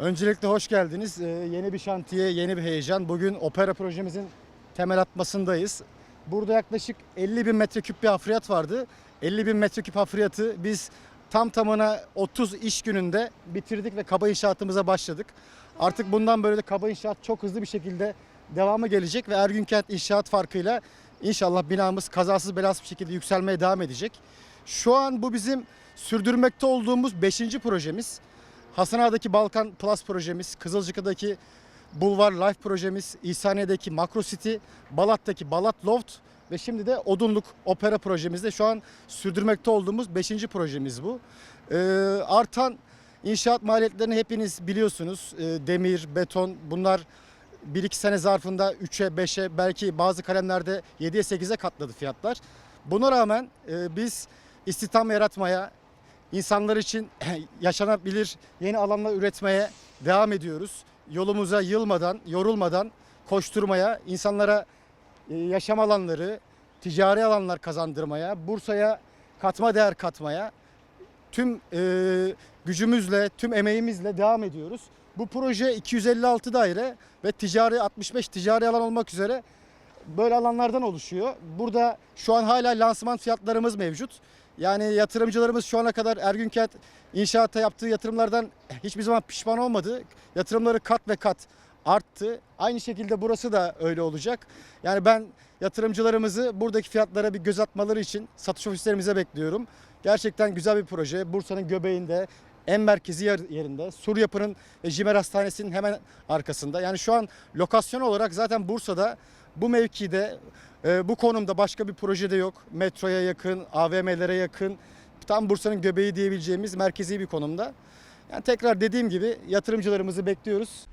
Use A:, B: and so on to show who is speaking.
A: Öncelikle hoş geldiniz. Ee, yeni bir şantiye, yeni bir heyecan. Bugün opera projemizin temel atmasındayız. Burada yaklaşık 50 bin metreküp bir hafriyat vardı. 50 bin metreküp hafriyatı biz tam tamına 30 iş gününde bitirdik ve kaba inşaatımıza başladık. Artık bundan böyle de kaba inşaat çok hızlı bir şekilde devamı gelecek ve Ergün Kent inşaat farkıyla inşallah binamız kazasız belasız bir şekilde yükselmeye devam edecek. Şu an bu bizim sürdürmekte olduğumuz 5. projemiz. Hasan Ağa'daki Balkan Plus projemiz, Kızılcıka'daki Bulvar Life projemiz, İhsaniye'deki Makro City, Balat'taki Balat Loft ve şimdi de Odunluk Opera projemizde şu an sürdürmekte olduğumuz 5. projemiz bu. Ee, artan inşaat maliyetlerini hepiniz biliyorsunuz. Ee, demir, beton bunlar 1-2 sene zarfında 3'e 5'e belki bazı kalemlerde 7'ye 8'e katladı fiyatlar. Buna rağmen e, biz istihdam yaratmaya, insanlar için yaşanabilir yeni alanlar üretmeye devam ediyoruz. Yolumuza yılmadan, yorulmadan koşturmaya, insanlara e, yaşam alanları, ticari alanlar kazandırmaya, Bursa'ya katma değer katmaya tüm e, gücümüzle, tüm emeğimizle devam ediyoruz. Bu proje 256 daire ve ticari 65 ticari alan olmak üzere böyle alanlardan oluşuyor. Burada şu an hala lansman fiyatlarımız mevcut. Yani yatırımcılarımız şu ana kadar Ergün Kent inşaata yaptığı yatırımlardan hiçbir zaman pişman olmadı. Yatırımları kat ve kat arttı. Aynı şekilde burası da öyle olacak. Yani ben yatırımcılarımızı buradaki fiyatlara bir göz atmaları için satış ofislerimize bekliyorum. Gerçekten güzel bir proje. Bursa'nın göbeğinde, en merkezi yer- yerinde. Sur Yapı'nın ve Jimer Hastanesi'nin hemen arkasında. Yani şu an lokasyon olarak zaten Bursa'da bu mevkide e, bu konumda başka bir projede yok. Metroya yakın, AVM'lere yakın. Tam Bursa'nın göbeği diyebileceğimiz merkezi bir konumda. Yani tekrar dediğim gibi yatırımcılarımızı bekliyoruz.